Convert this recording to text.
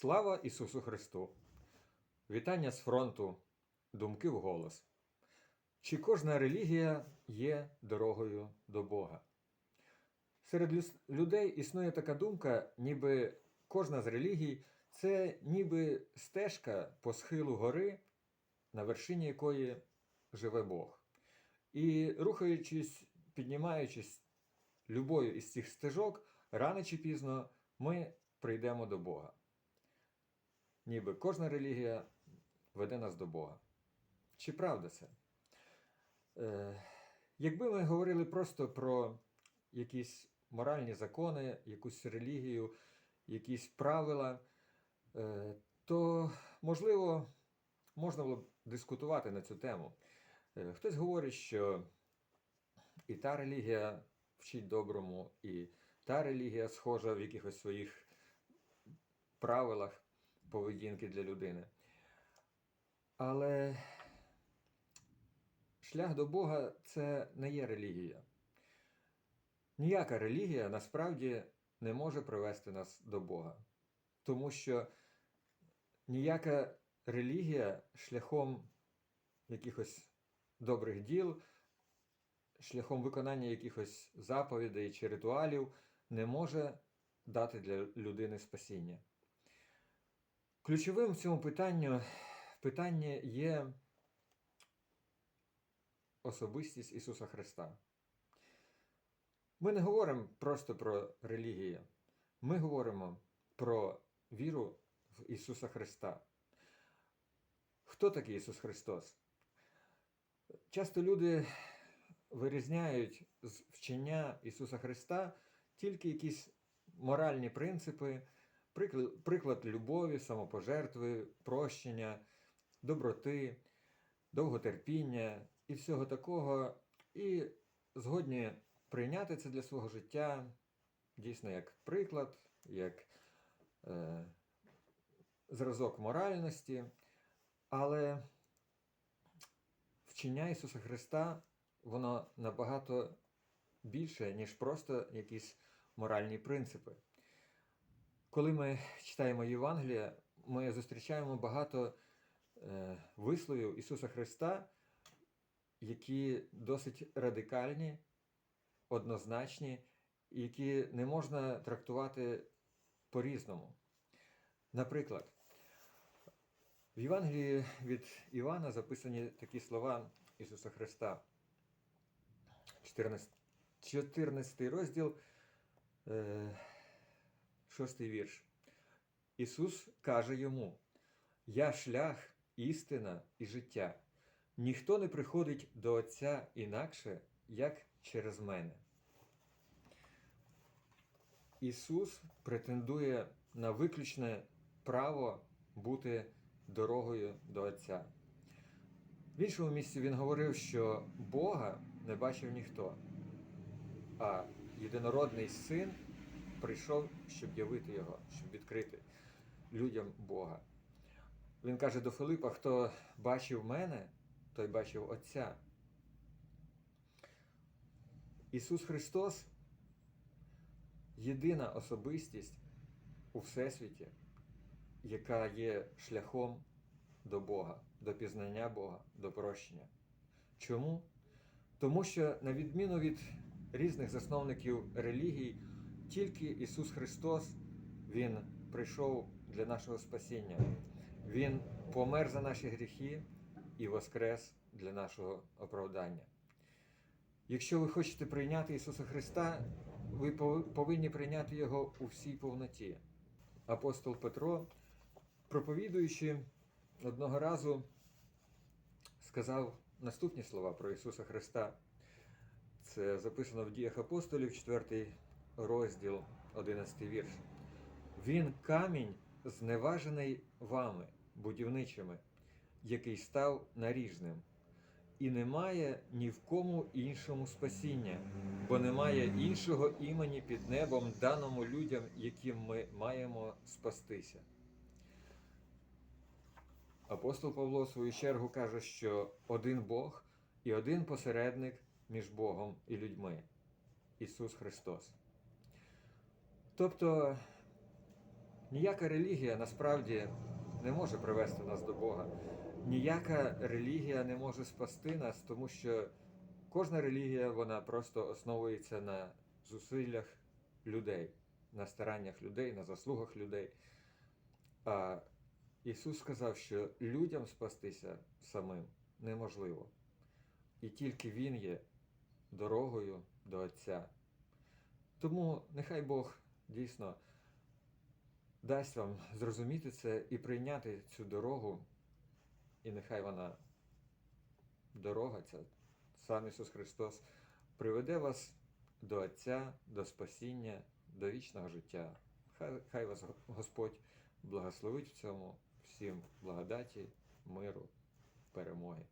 Слава Ісусу Христу! Вітання з фронту, думки в голос. Чи кожна релігія є дорогою до Бога? Серед людей існує така думка, ніби кожна з релігій це ніби стежка по схилу гори, на вершині якої живе Бог. І рухаючись, піднімаючись любою із цих стежок, рано чи пізно ми прийдемо до Бога. Ніби кожна релігія веде нас до Бога. Чи правда це? Е, якби ми говорили просто про якісь моральні закони, якусь релігію, якісь правила, е, то, можливо, можна було б дискутувати на цю тему. Е, хтось говорить, що і та релігія вчить доброму, і та релігія схожа в якихось своїх правилах поведінки для людини. Але шлях до Бога це не є релігія. Ніяка релігія насправді не може привести нас до Бога. Тому що ніяка релігія шляхом якихось добрих діл, шляхом виконання якихось заповідей чи ритуалів не може дати для людини спасіння. Ключовим в цьому питанню питання є особистість Ісуса Христа. Ми не говоримо просто про релігію, ми говоримо про віру в Ісуса Христа. Хто такий Ісус Христос? Часто люди вирізняють з вчення Ісуса Христа тільки якісь моральні принципи, приклад, любові, самопожертви, прощення, доброти, довготерпіння і всього такого, і згодні прийняти це для свого життя дійсно як приклад, як е, зразок моральності. Але вчення Ісуса Христа, воно набагато більше, ніж просто якісь моральні принципи. Коли ми читаємо Євангелія, ми зустрічаємо багато е, висловів Ісуса Христа, які досить радикальні, однозначні, які не можна трактувати по-різному. Наприклад, в Євангелії від Івана записані такі слова Ісуса Христа. 14, 14 розділ, 6 вірш. Ісус каже йому: Я шлях, істина і життя. Ніхто не приходить до Отця інакше, як через мене. Ісус претендує на виключне право бути дорогою до Отця. В іншому місці він говорив, що Бога не бачив ніхто, а єдинородний син прийшов, щоб явити його, щоб відкрити людям Бога. Він каже до Филипа: хто бачив мене, той бачив Отця. Ісус Христос єдина особистість у Всесвіті, яка є шляхом до Бога, до пізнання Бога, до прощення. Чому? Тому що, на відміну від різних засновників релігій, тільки Ісус Христос Він прийшов для нашого спасіння. Він помер за наші гріхи і воскрес для нашого оправдання. Якщо ви хочете прийняти Ісуса Христа, ви повинні прийняти Його у всій повноті. Апостол Петро, проповідуючи одного разу, сказав наступні слова про Ісуса Христа. Це записано в діях апостолів, 4 розділ, 11 вірш. Він камінь, зневажений вами, будівничими, який став наріжним. І немає ні в кому іншому спасіння, бо немає іншого імені під небом, даному людям, яким ми маємо спастися. Апостол Павло, в свою чергу, каже, що один Бог і один посередник між Богом і людьми Ісус Христос. Тобто Ніяка релігія насправді не може привести нас до Бога. Ніяка релігія не може спасти нас, тому що кожна релігія вона просто основується на зусиллях людей, на стараннях людей, на заслугах людей. А Ісус сказав, що людям спастися самим неможливо. І тільки Він є дорогою до Отця. Тому нехай Бог дійсно дасть вам зрозуміти це і прийняти цю дорогу, і нехай вона дорога, ця сам Ісус Христос, приведе вас до Отця, до спасіння, до вічного життя. Хай, хай вас Господь благословить в цьому, всім благодаті, миру, перемоги.